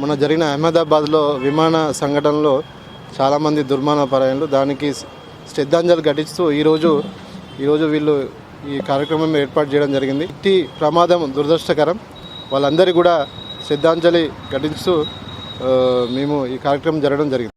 మొన్న జరిగిన అహ్మదాబాద్లో విమాన సంఘటనలో చాలామంది దుర్మానపరాయణలు దానికి శ్రద్ధాంజలి ఘటిస్తూ ఈరోజు ఈరోజు వీళ్ళు ఈ కార్యక్రమం ఏర్పాటు చేయడం జరిగింది. ఇట్టి ప్రమాదం దురదృష్టకరం. వాళ్ళందరూ కూడా శ్రద్ధాంజలి ఘటిస్తూ మేము ఈ కార్యక్రమం జరగడం జరిగింది.